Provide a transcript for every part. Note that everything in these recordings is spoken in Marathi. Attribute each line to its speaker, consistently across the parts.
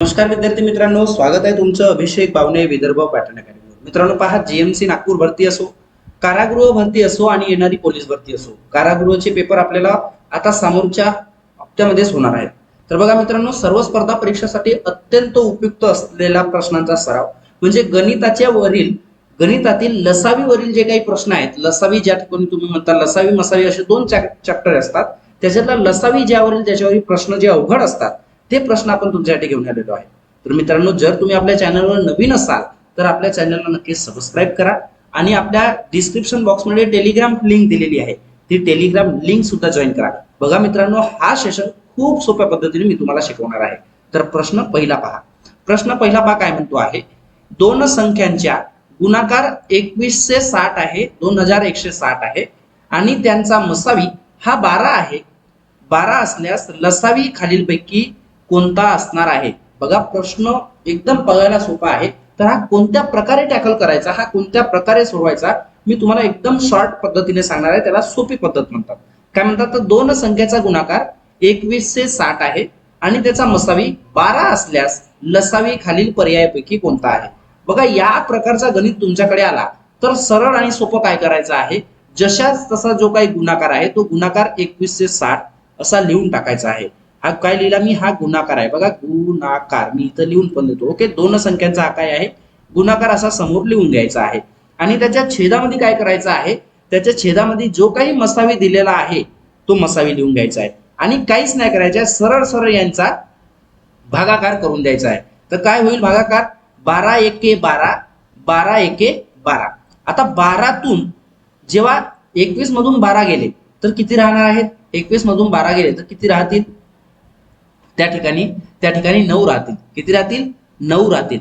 Speaker 1: नमस्कार विद्यार्थी मित्रांनो स्वागत आहे तुमचं अभिषेक बावणे विदर्भ पॅटर्न अकॅडमीवर मित्रांनो पहा जीएमसी नागपूर भरती असो कारागृह भरती असो आणि येणारी पोलीस भरती असो कारागृहचे पेपर आपल्याला आता समोरच्या हप्त्यामध्येच होणार आहेत. तर बघा मित्रांनो सर्व स्पर्धा परीक्षेसाठी अत्यंत उपयुक्त असलेला प्रश्नांचा सराव म्हणजे गणिताच्या वरील गणितातील लसावीवरील जे काही प्रश्न आहेत लसावी ज्या ठिकाणी तुम्ही म्हणता लसावी मसावी असे दोन चॅप्टर असतात त्याच्यातला लसावी ज्यावरील त्याच्यावरील प्रश्न जे अवघड असतात ते प्रश्न आपण तुमच्यासाठी घेऊन आलेलो आहे. तर मित्रांनो जर तुम्ही आपल्या चॅनलवर नवीन असाल तर आपल्या चॅनलला नक्की सबस्क्राईब करा आणि आपल्या डिस्क्रिप्शन बॉक्समध्ये टेलिग्राम लिंक दिलेली आहे. ती टेलिग्राम लिंक सुद्धा जॉईन करा. बघा मित्रांनो हा सेशन खूप सोप्या पद्धतीने मी तुम्हाला शिकवणार आहे. तर प्रश्न पहिला पहा. प्रश्न पहिला पहा काय म्हणतो आहे? दोन संख्यांच्या गुणाकार एकवीसशे साठ आहे दोन हजार एकशे साठ आहे आणि त्यांचा मसावी हा बारा आहे. बारा असल्यास लसावी खालीलपैकी कोणता असणार आहे? बघा प्रश्न एकदम बघायला सोपा आहे. तर हा कोणत्या प्रकारे टॅकल करायचा हा कोणत्या प्रकारे सोडवायचा मी तुम्हाला एकदम शॉर्ट पद्धतीने सांगणार आहे. त्याला सोपी पद्धत म्हणतात. काय म्हणतात? तर दोन संख्येचा गुणाकार एकवीसशे साठ आहे आणि त्याचा मसावी बारा असल्यास लसावी खालील पर्यायापैकी कोणता आहे? बघा या प्रकारचा गणित तुमच्याकडे आला तर सरळ आणि सोपं काय करायचं आहे? जशाच तसा जो काही गुणाकार आहे तो गुणाकार एकवीसशे साठ असा लिहून टाकायचा आहे. हा काय लिहिला मी? हा गुणाकार आहे. बघा गुणाकार. मी इथं लिहून पण देतो. ओके? दोन संख्यांचा हा काय आहे? गुणाकार असा समोर लिहून घ्यायचा आहे. आणि त्याच्या छेदामध्ये काय करायचं आहे? त्याच्या छेदामध्ये जो काही मसावी दिलेला आहे तो मसावी लिहून घ्यायचा आहे. आणि काहीच नाही करायचं. आहे सरळ सरळ यांचा भागाकार करून द्यायचा आहे. तर काय होईल भागाकार? बारा एके बारा बारा एके बारा. आता बारातून जेव्हा एकवीस मधून बारा गेले तर किती राहणार आहेत? एकवीस मधून बारा गेले तर किती राहतील? त्या ठिकाणी त्या ठिकाणी नऊ राहतील. किती राहतील? नऊ राहतील.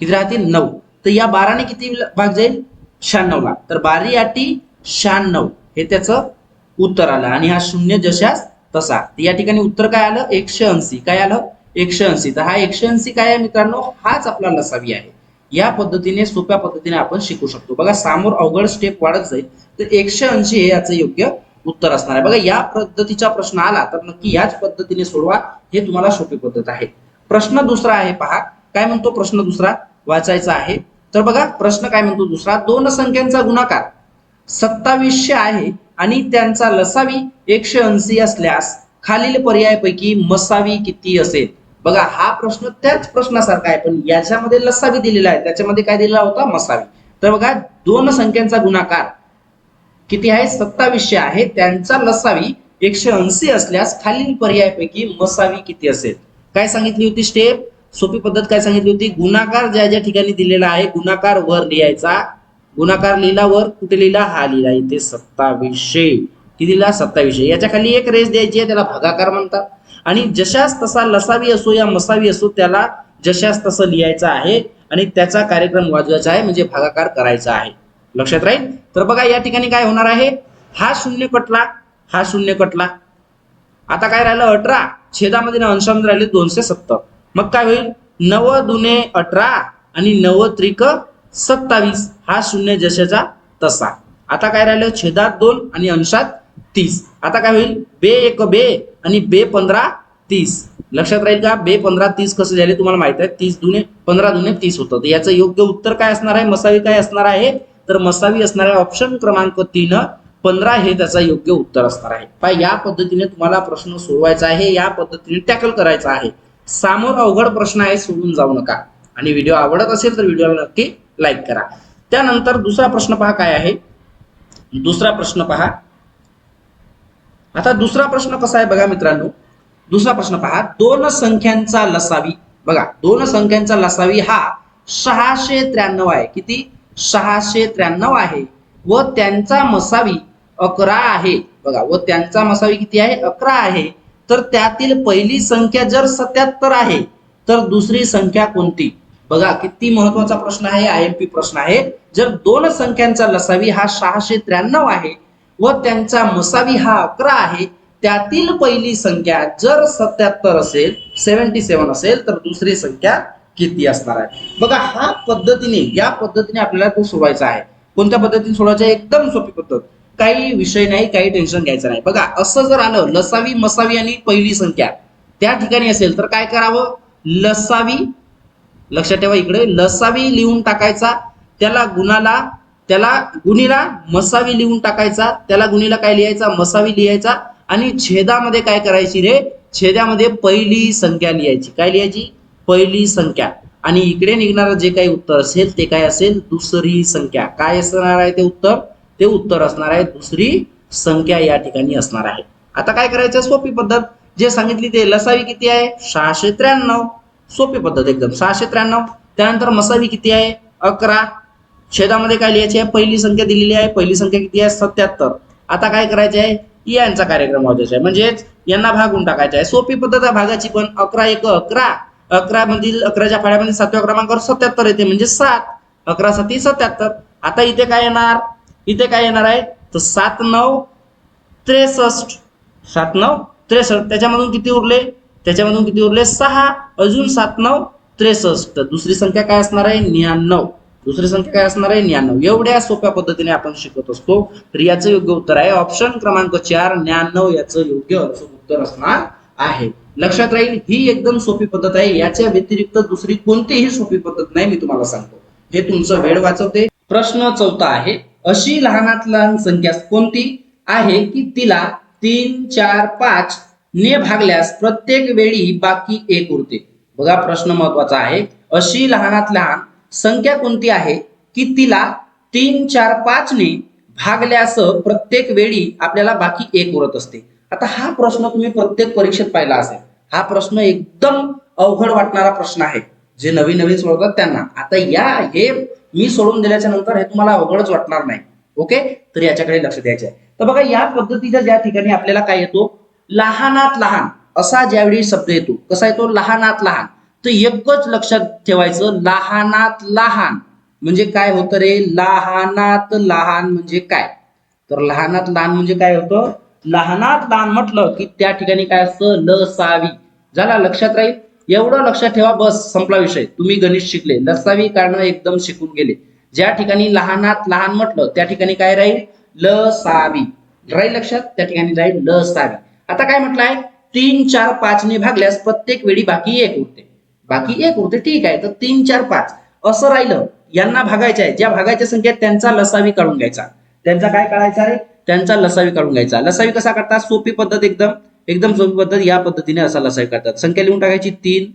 Speaker 1: किती राहतील? नऊ. तर या बाराने किती भाग जाईल? शहाण्णवला तर बारी आठी शहाण्णव. हे त्याचं उत्तर आलं. आणि हा शून्य जशास तसा. या ठिकाणी उत्तर काय आलं? एकशे ऐंशी. काय आलं? एकशे ऐंशी. तर हा एकशे ऐंशी काय आहे मित्रांनो? हाच आपला लसावी आहे. या पद्धतीने सोप्या पद्धतीने आपण शिकू शकतो. बघा समोर अवघड स्टेप वाढत जाईल. तर एकशे ऐंशी हे याचं योग्य उत्तर असणार आहे. बघा या पद्धतीचा प्रश्न आला तर नक्की याच पद्धतीने सोडवा. हे तुम्हाला सोपी पद्धत आहे. प्रश्न दुसरा आहे पहा. काय म्हणतो प्रश्न दुसरा? वाचायचा आहे. तर बघा प्रश्न काय म्हणतो दुसरा? दोन संख्यांचा गुणाकार. सत्तावीसशे आहे आणि त्यांचा लसावी एकशे ऐंशी असल्यास खालील पर्यायापैकी मसावी किती असेल? बघा हा प्रश्न त्याच प्रश्नासारखा आहे पण याच्यामध्ये लसावी दिलेला आहे. त्याच्यामध्ये काय दिलेला होता? मसावी. तर बघा दोन संख्यांचा गुणाकार. किती आहे? सत्तावीसशे आहे. त्यांचा लसावी एकशे ऐंशी असल्यास खालील पर्यायापैकी मसावी किती असेल? काय सांगितली होती स्टेप? सोपी पद्धत काय सांगितली होती? गुणाकार ज्या ज्या ठिकाणी दिलेला आहे गुणाकार वर लिहायचा. गुणाकार लिहिला वर कुठे लिहिला? हा लिहिला इथे सत्तावीसशे. किती लिहिला? सत्तावीसशे. याच्या खाली एक रेस द्यायची आहे त्याला भागाकार म्हणतात. आणि जशास तसा लसावी असो या मसावी असो त्याला जशास तसं लिहायचं आहे. आणि त्याचा कार्यक्रम वाजवायचा आहे म्हणजे भागाकार करायचा आहे. लक्षात राहील? तर बघा या ठिकाणी काय होणार आहे? हा शून्य कटला हा शून्य कटला. आता काय राहिलं? अठरा. छेदामध्ये अंशामध्ये राहिले दोनशे सत्तर. मग काय होईल? नव दुने अठरा आणि नव त्रिक सत्तावीस. हा शून्य जशाचा तसा. आता काय राहिलं? छेदात दोन आणि अंशात तीस. आता काय होईल? बे एक बे आणि बे पंधरा तीस. लक्षात राहील का? बे पंधरा तीस कसं झाले? तुम्हाला माहीत आहे. तीस दुने पंधरा दुने तीस होतं. याचं योग्य उत्तर काय असणार आहे? मसावी काय असणार आहे? तर मसावी असणाऱ्या ऑप्शन क्रमांक तीन पंधरा हे त्याचा योग्य उत्तर असणार आहे. पहा या पद्धतीने तुम्हाला प्रश्न सोडवायचा आहे या पद्धतीने टॅकल करायचा आहे. सामोर अवघड प्रश्न आहे सोडून जाऊ नका. आणि व्हिडिओ आवडत असेल तर व्हिडिओला नक्की लाईक करा. त्यानंतर दुसरा प्रश्न पहा काय आहे? दुसरा प्रश्न पहा. आता दुसरा प्रश्न कसा आहे बघा मित्रांनो. दुसरा प्रश्न पहा दोन संख्यांचा लसावी. बघा दोन संख्यांचा लसावी हा सहाशे त्र्याण्णव आहे. किती? सहाशे त्र्याण्णव आहे. व त्यांचा मसावी अकरा आहे. बघा व त्यांचा मसावी किती आहे? अकरा आहे. तर त्यातील पहिली संख्या जर सत्याहत्तर आहे तर दुसरी संख्या कोणती? बघा किती महत्त्वाचा प्रश्न आहे आय एम पी प्रश्न आहे. जर दोन संख्यांचा लसावी हा सहाशे त्र्याण्णव आहे व त्यांचा मसावी हा अकरा आहे त्यातील पहिली संख्या जर सत्याहत्तर असेल सेव्हन्टी सेव्हन असेल तर दुसरी संख्या किती असणार आहे? बघा हा पद्धतीने या पद्धतीने आपल्याला तो सोडवायचा आहे. कोणत्या पद्धतीने सोडवायचा आहे? एकदम सोपी पद्धत. काही विषय नाही काही टेन्शन घ्यायचं नाही. बघा असं जर आलं लसावी मसावी आणि पहिली संख्या त्या ठिकाणी असेल तर काय करावं? लसावी लक्षात ठेवा इकडे लसावी लिहून टाकायचा त्याला गुणाला त्याला गुणीला मसावी लिहून टाकायचा त्याला गुणीला काय लिहायचा? मसावी लिहायचा आणि छेदामध्ये काय करायची रे? छेदामध्ये पहिली संख्या लिहायची. काय लिहायची? पहिली संख्या. आणि इकडे निघणारं जे काही उत्तर असेल ते काय असेल? दुसरी संख्या. काय असणार आहे ते उत्तर? ते उत्तर असणार आहे दुसरी संख्या या ठिकाणी असणार आहे. आता काय करायचं? सोपी पद्धत. जे सांगितली ते लसावी किती आहे? सहाशे त्र्याण्णव. सोपी पद्धत एकदम. सहाशे त्र्याण्णव. त्यानंतर मसावी किती आहे? अकरा. छेदामध्ये काय लिहायची आहे? पहिली संख्या दिलेली आहे. पहिली संख्या किती आहे? सत्याहत्तर. आता काय करायचे आहे? यांचा कार्यक्रम वाजायचा आहे. म्हणजेच यांना भागून टाकायचा आहे. सोपी पद्धत आहे भागाची पण. अकरा एक अकरा. अकरा मधील अकराच्या फाड्यामध्ये सातव्या क्रमांकावर सत्याहत्तर येते म्हणजे सात. अकरा साती सत्याहत्तर. आता इथे काय येणार? इथे काय येणार आहे? तर सात नऊ त्रेसष्ट. सात नऊ त्रेसष्ट. त्याच्यामधून किती उरले? त्याच्यामधून किती उरले? सहा. अजून सात नऊ त्रेसष्ट. दुसरी संख्या काय असणार आहे? निन्याण्णव. दुसरी संख्या काय असणार आहे? न्याण्णव एवढ्या सोप्या पद्धतीने आपण शिकत असतो. तर याचं योग्य उत्तर आहे ऑप्शन क्रमांक चार. न्याण्णव याचं योग्य उत्तर असणार आहे. लक्षात राहील ही एकदम सोपी पद्धत आहे. याच्या व्यतिरिक्त दुसरी कोणतीही सोपी पद्धत नाही मी तुम्हाला सांगतो. हे तुमचं वेळ वाचवते. प्रश्न चौथा आहे अशी लहानात लहान संख्या कोणती आहे की तिला तीन चार पाच ने भागल्यास प्रत्येक वेळी बाकी एक उरते? बघा प्रश्न महत्त्वाचा आहे. अशी लहानात लहान संख्या कोणती आहे की तिला तीन चार पाच ने भागल्यास प्रत्येक वेळी आपल्याला बाकी एक उरत असते? आता हा प्रश्न तुम्ही प्रत्येक परीक्षेत पाहिला असेल. हा प्रश्न एकदम अवघड वाटणारा प्रश्न आहे जे नवीन नवीन सोडवतात त्यांना. आता या हे मी सोडून दिल्याच्या नंतर हे तुम्हाला अवघडच वाटणार नाही. ओके तर याच्याकडे लक्ष द्यायचं आहे तर बघा या पद्धतीच्या ज्या ठिकाणी आपल्याला काय येतो? लहानात लहान. असा ज्यावेळी शब्द येतो कसा येतो? लहानात लहान. तर एकच लक्षात ठेवायचं लहानात लहान. म्हणजे काय होतं रे? लहानात लहान म्हणजे काय? तर लहानात लहान म्हणजे काय होतं? लहानात लहान म्हटलं की त्या ठिकाणी काय असतं? लसावी झाला लक्षात राहील एवढं लक्षात ठेवा बस संपला विषय. तुम्ही गणित शिकले. लसावी कारण एकदम शिकून गेले. ज्या ठिकाणी लहानात लहान म्हटलं त्या ठिकाणी काय राहील? लसावी राहील लक्षात? त्या ठिकाणी राहील लसावी आता काय म्हटलं आहे तीन चार पाच ने भागल्यास प्रत्येक वेळी बाकी एक उरते. बाकी एक उरते ठीक आहे. तर तीन चार पाच. असं राहिलं यांना भागायचं आहे. ज्या भागायच्या संख्येत त्यांचा लसावी काढून घ्यायचा. त्यांचा काय काढायचा आहे? त्यांचा लसावी काढून घ्यायचा. लसावी कसा करतात सोपी पद्धत एकदम. एकदम सोपी पद्धत या पद्धतीने असा लसावी करतात संख्या लिहून टाकायची तीन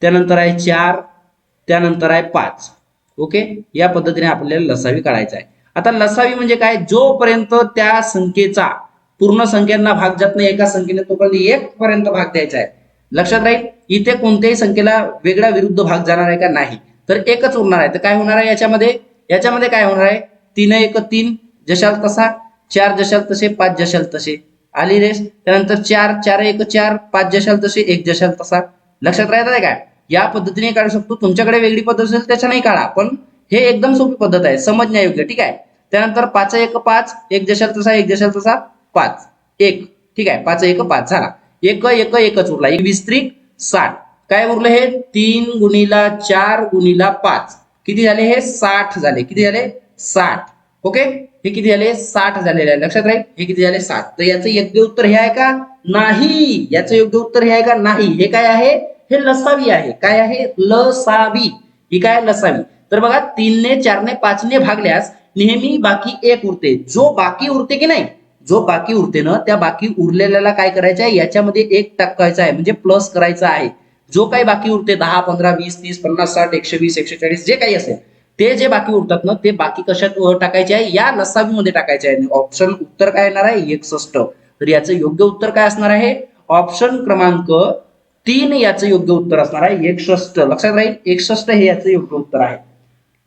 Speaker 1: त्यानंतर आहे चार त्यानंतर आहे पाच. ओके? या पद्धतीने आपल्याला लसावी काढायचा आहे. आता लसावी म्हणजे काय? जोपर्यंत त्या संख्येचा पूर्ण संख्यांना भाग जात नाही एका संख्येने तोपर्यंत एक पर्यंत भाग द्यायचा आहे. लक्षात राहील? इथे कोणत्याही संख्येला वेगळा विरुद्ध भाग जाणार आहे का? नाही. तर एकच उरणार आहे. तर काय होणार आहे याच्यामध्ये? याच्यामध्ये काय होणार आहे? तीन एक तीन. जशाल तसा. चार जशाल तसे पाच जशाल तसे. आली रेस. त्यानंतर चार चार एक चार पाच जशाल तसे एक जशाल तसा. लक्षात राहत आहे काय या पद्धतीने काढू शकतो. तुमच्याकडे वेगळी पद्धत असेल त्याच्याने काढा. पण हे एकदम सोपी पद्धत आहे. समजण्यायोग्य ठीक आहे? त्यानंतर पाच एक पाच एक जशाल तसा एक जशाल तसा पाच. एक. ठीक आहे? पाच एक पाच. झाला. एक एक एकच उरला. एक वीस त्रिक साठ. काय उरलं हे? तीन गुणीला चार गुणीला पाच. किती झाले हे? साठ झाले. किती झाले? साठ. ओके? हे किती झाले? साठ झालेले आहे. लक्षात राहील? हे किती झाले? साठ तर याचं योग्य उत्तर हे आहे का? नाही. याचं योग्य उत्तर हे आहे का? नाही. हे काय आहे? हे लसावी आहे. काय आहे? लसावी. ही काय लसावी. तर बघा तीनने चारने पाचने भागल्यास नेहमी बाकी एक उरते. जो बाकी उरते की नाही? जो बाकी उरते ना त्या बाकी उरलेल्याला काय करायचं आहे? याच्यामध्ये एक टाकायचा आहे. म्हणजे प्लस करायचा आहे. जो काही बाकी उरते दहा पंधरा वीस तीस पन्नास साठ एकशे वीस एकशे चाळीस जे काही असेल ते जे बाकी उरतात ना ते बाकी कशात टाकायचे आहे? या लसावीमध्ये टाकायचे आहे. ऑप्शन उत्तर काय येणार आहे? एकसष्ट तर याचं योग्य उत्तर काय असणार आहे? ऑप्शन क्रमांक तीन याचं योग्य उत्तर असणार आहे. एकसष्ट लक्षात राहील एकसष्ट हे याचं योग्य उत्तर आहे.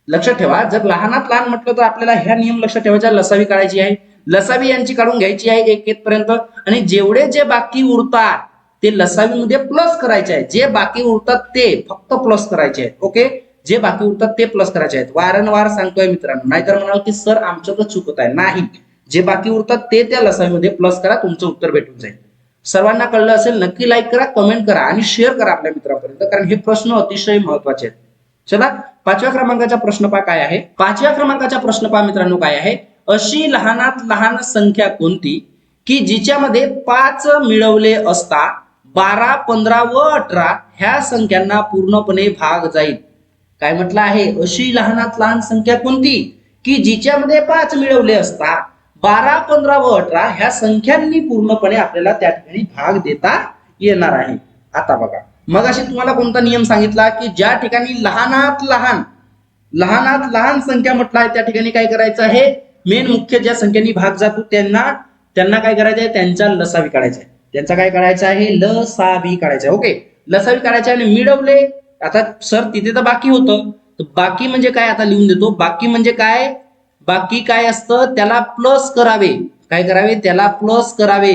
Speaker 1: लक्षात ठेवा जर लहानात लहान म्हटलं तर आपल्याला ह्या नियम लक्षात ठेवायचा लसावी काढायची आहे. लसावी यांची काढून घ्यायची आहे एक एक पर्यंत. आणि जेवढे जे बाकी उरतात ते लसावीमध्ये प्लस करायचे आहे. जे बाकी उरतात ते फक्त प्लस करायचे आहेत. ओके जे बाकी उरतात ते प्लस करायचे आहेत. वारंवार सांगतोय मित्रांनो नाहीतर म्हणाल की सर आमच्यातच चुकत आहे. नाही. जे बाकी उरतात ते त्या लसावीमध्ये प्लस करा तुमचं उत्तर भेटून जाईल. सर्वांना कळलं असेल नक्की लाईक करा कमेंट करा आणि शेअर करा आपल्या मित्रांपर्यंत कारण हे प्रश्न अतिशय महत्त्वाचे आहेत. चला पाचव्या क्रमांकाचा प्रश्न पहा काय आहे? पाचव्या क्रमांकाचा प्रश्न पहा मित्रांनो काय आहे? अशी लहानात लहान संख्या कोणती की जिच्यामध्ये पाच मिळवले असता बारा पंधरा व अठरा ह्या संख्यांना पूर्णपणे भाग जाईल? काय म्हटलं आहे? अशी लहानात लहान संख्या कोणती? की जिच्यामध्ये पाच मिळवले असता बारा पंधरा व अठरा ह्या संख्यांनी पूर्णपणे आपल्याला त्या ठिकाणी भाग देता येणार आहे. आता बघा. मग अशी तुम्हाला कोणता नियम सांगितला की ज्या ठिकाणी लहानात लहान लहानात लहान संख्या म्हटलं आहे त्या ठिकाणी काय करायचं आहे? मेन मुख्य ज्या संख्येनी भाग जातो त्यांना त्यांना काय करायचं आहे? त्यांचा लसावी काढायचा आहे. त्यांचा काय करायचं आहे? लसावी काढायचा आहे. ओके. लसावी काढायचा आणि मिळवले आता सर तिथे तर बाकी होतं. तर बाकी म्हणजे काय आता लिहून देतो. बाकी म्हणजे काय? बाकी काय असतं? त्याला प्लस करावे. काय करावे? त्याला प्लस करावे.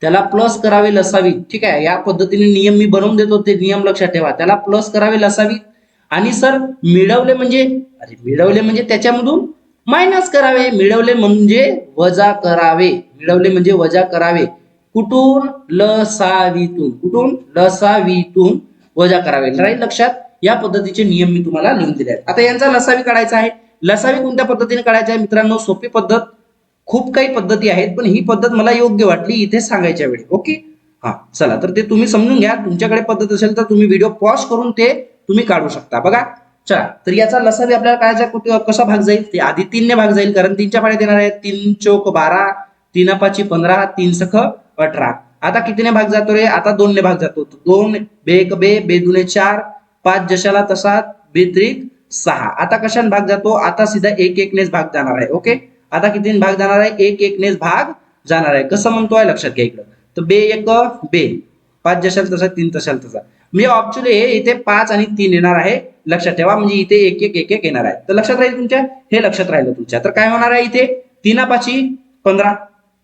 Speaker 1: त्याला प्लस करावे लसावी. ठीक आहे? या पद्धतीने नियम मी बनवून देतो. ते नियम लक्षात ठेवा. त्याला प्लस करावे लसावी. आणि सर मिळवले म्हणजे? अरे मिळवले म्हणजे त्याच्यामधून मायनस करावे. मिळवले म्हणजे वजा करावे. मिळवले म्हणजे वजा करावे. कुठून? लसावीतून. कुठून? लसावीतून. वजा करावे. राहील लक्षात या पद्धतीचे नियम मी तुम्हाला लिहून दिले आहेत. आता यांचा लसावी काढायचा आहे. लसावी कोणत्या पद्धतीने काढायचा आहे? मित्रांनो सोपी पद्धत. खूप काही पद्धती आहेत पण ही पद्धत मला योग्य वाटली इथे सांगायच्या वेळी. ओके? हा चला. तर ते तुम्ही समजून घ्या. तुमच्याकडे पद्धत असेल तर तुम्ही व्हिडिओ पॉज करून ते तुम्ही काढू शकता. बघा. चला. तर याचा लसावी आपल्याला काढायचा कुठे कसा भाग जाईल? ते आधी तीनने भाग जाईल कारण तीनच्या पाड्यात येणार आहे तीन चौक बारा तीन पाची पंधरा तीन सख अठरा. आता कितीने भाग जातो रे? आता दोनने भाग जातो. दोन बे एक बे बे दुने चार पाच जशाला तसा बेत्रिक सहा. आता कशाने भाग जातो? आता सीधा एक एकनेच भाग जाणार आहे. ओके? आता किती भाग जाणार आहे? एक एकनेच भाग जाणार आहे. कसं म्हणतोय? लक्षात घ्या इकडं. तर बे एक बे. पाच जशाल तसा तीन तशाल तसा. मी ऑक्च्युली इथे पाच आणि तीन येणार आहे. लक्षात ठेवा. म्हणजे इथे एक एक एक एक येणार आहे. तर लक्षात राहील तुमच्या? हे लक्षात राहिलं तुमच्या. तर काय होणार आहे इथे? तीनापाची पंधरा.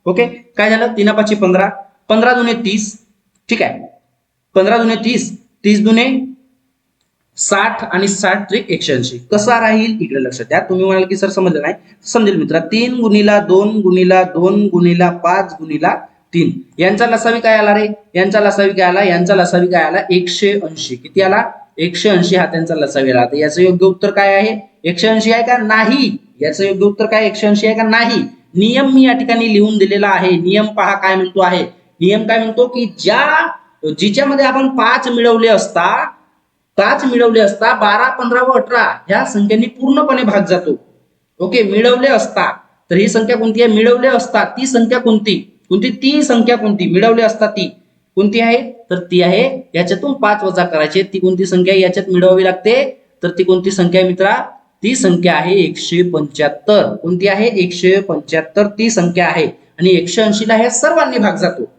Speaker 1: ओके? काय झालं? तीनापाची पंधरा. पंधरा दुने तीस ठीक आहे? पंधरा दुने तीस तीस दुने साठ आणि साठ त्रिक एकशे ऐंशी. कसा राहील? इकडे लक्षात द्या. तुम्ही म्हणाल की सर समजलं नाही. समजेल मित्रा तीन गुणीला दोन गुणीला दोन गुणीला पाच गुणीला तीन. यांचा लसावी काय आला रे? यांचा लसावी काय आला? यांचा लसावी काय आला? एकशे ऐंशी. किती आला? एकशे ऐंशी हा त्यांचा लसावी आला. तर याचं योग्य उत्तर काय आहे? एकशे ऐंशी आहे का? नाही. याचं योग्य उत्तर काय? एकशे ऐंशी आहे का? नाही. नियम मी या ठिकाणी लिहून दिलेला आहे. नियम पहा काय म्हणतो आहे. नियम काय म्हणतो की ज्या जिच्यामध्ये आपण पाच मिळवले असता पाच मिळवले असता बारा पंधरा व अठरा ह्या संख्येने पूर्णपणे भाग जातो. ओके मिळवले असता तर ही संख्या कोणती आहे? मिळवले असता ती संख्या कोणती? कोणती ती संख्या कोणती? मिळवली असता ती. कोणती आहे? तर ती आहे याच्यातून पाच वजा करायचे. ती कोणती संख्या याच्यात मिळवावी लागते. तर ती कोणती संख्या आहे मित्रा? ती संख्या आहे एकशे पंच्याहत्तर. कोणती आहे? एकशे पंच्याहत्तर. ती संख्या आहे. आणि एकशे ऐंशीला ह्या सर्वांनी भाग जातो.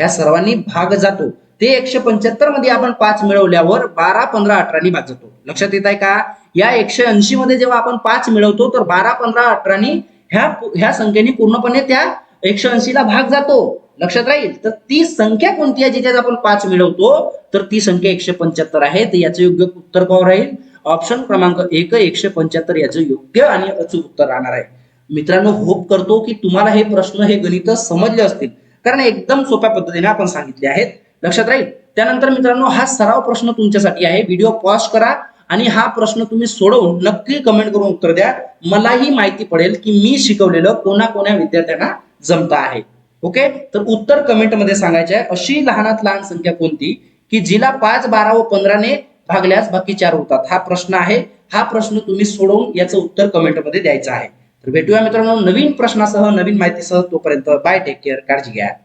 Speaker 1: ह्या सर्वांनी भाग जातो. ते एकशे पंच्याहत्तरमध्ये आपण पाच मिळवल्यावर बारा पंधरा अठरानी भाग जातो. लक्षात येत आहे का? या एकशे ऐंशी मध्ये जेव्हा आपण पाच मिळवतो तर बारा पंधरा अठरानी ह्या ह्या संख्येने पूर्णपणे त्या एकशे ऐंशी ला भाग जातो. लक्षात राहील? तर ती संख्या कोणती आहे जिच्यात आपण पाच मिळवतो? तर ती संख्या एकशे पंच्याहत्तर आहे. तर याचं योग्य उत्तर कोण राहील? ऑप्शन क्रमांक एक एकशे पंच्याहत्तर याचं योग्य आणि अचूक उत्तर राहणार आहे. मित्रांनो होप करतो की तुम्हाला हे प्रश्न हे गणित समजले असतील. कारण एकदम सोप्या पद्धतीने आपण सांगितले आहेत. लक्षात राहील? त्यानंतर मित्रांनो हा सराव प्रश्न तुमच्यासाठी आहे. व्हिडिओ पॉज करा आणि हा प्रश्न तुम्ही सोडवून नक्की कमेंट करून उत्तर द्या. मलाही माहिती पडेल की मी शिकवलेलं कोणा कोण्या विद्यार्थ्यांना जमत आहे. ओके? तर उत्तर कमेंटमध्ये सांगायचे आहे. अशी लहानात लहान संख्या कोणती? की जिला पाच बारा व पंधराने भागल्यास बाकी चार होतात. हा प्रश्न आहे. हा प्रश्न तुम्ही सोडवून याचं उत्तर कमेंटमध्ये द्यायचं आहे. तर भेटूया मित्रांनो नवीन प्रश्नासह नवीन माहितीसह तोपर्यंत बाय टेक केअर काळजी घ्या.